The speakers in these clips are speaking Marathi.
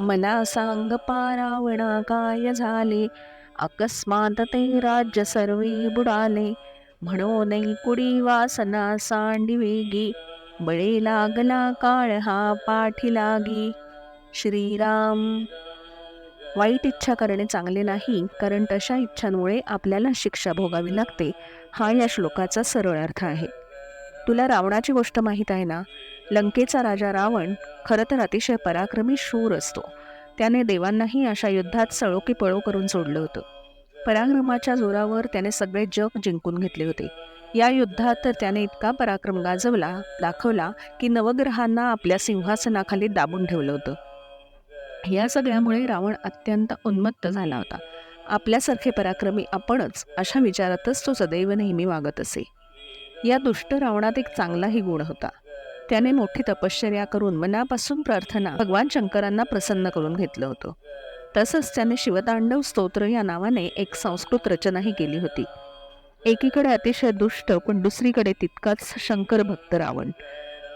मना सांग पारावणा काय झाले? अकस्मात ते राज्य सर्वे बुडाले. म्हणून कुडी वासना सांडी वेगी. बळे लागला काळ हा पाठी लागी. श्रीराम. वाईट इच्छा करणे चांगले नाही कारण तशा इच्छांमुळे आपल्याला शिक्षा भोगावी लागते. हा या श्लोकाचा सरळ अर्थ आहे. तुला रावणाची गोष्ट माहीत आहे ना? लंकेचा राजा रावण खरं तर अतिशय पराक्रमी शूर असतो. त्याने देवांनाही अशा युद्धात सळोकी पळो करून सोडलं होतं. पराक्रमाच्या जोरावर त्याने सगळे जग जिंकून घेतले होते. या युद्धात तर त्याने इतका पराक्रम गाजवला दाखवला की नवग्रहांना आपल्या सिंहासनाखाली दाबून ठेवलं होतं. या सगळ्यामुळे रावण अत्यंत उन्मत्त झाला होता. आपल्यासारखे पराक्रमी आपणच अशा विचारातच तो सदैव नेहमी वागत असे. या दुष्ट रावणात एक चांगलाही गुण होता. त्याने मोठी तपश्चर्या करून मनापासून प्रार्थना भगवान शंकरांना प्रसन्न करून घेतलं होतं. तसंच त्याने शिवतांडव स्तोत्र या नावाने एक संस्कृत रचनाही केली होती. एकीकडे अतिशय दुष्ट पण दुसरीकडे तितकाच शंकर भक्त रावण.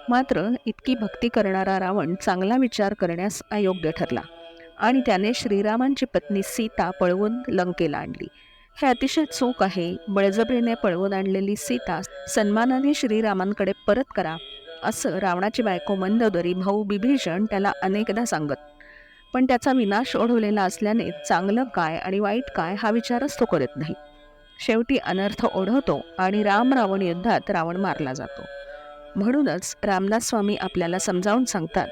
मात्र इतकी भक्ती करणारा रावण चांगला विचार करण्यास अयोग्य ठरला आणि त्याने श्रीरामांची पत्नी सीता पळवून लंकेला आणली. हे अतिशय चूक आहे. बळजबरीने पळवून आणलेली सीता सन्मानाने श्रीरामांकडे परत करा. असं रावणाची बायको मंदोदरी भाऊ बिभीषण त्याला अनेकदा सांगत. पण त्याचा विनाश ओढवलेला असल्याने चांगलं काय आणि वाईट काय हा विचारच तो करत नाही. शेवटी अनर्थ ओढवतो आणि राम रावण युद्धात रावण मारला जातो. म्हणूनच रामदास स्वामी आपल्याला समजावून सांगतात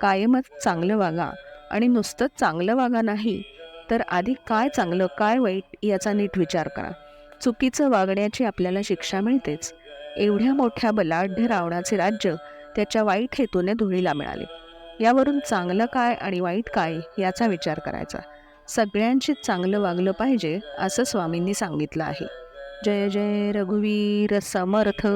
कायमच चांगलं वागा आणि नुसतं चांगलं वागा नाही तर आधी काय चांगलं काय वाईट याचा नीट विचार करा. चुकीचं वागण्याची आपल्याला शिक्षा मिळतेच एवढ्या मोठ्या बलाढ्य रावणाचे राज्य त्याच्या वाईट हेतूने धुळीला मिळाले. यावरून चांगलं काय आणि वाईट काय याचा विचार करायचा. सगळ्यांशीच चांगलं वागलं पाहिजे असं स्वामींनी सांगितलं आहे. जय जय रघुवीर समर्थ.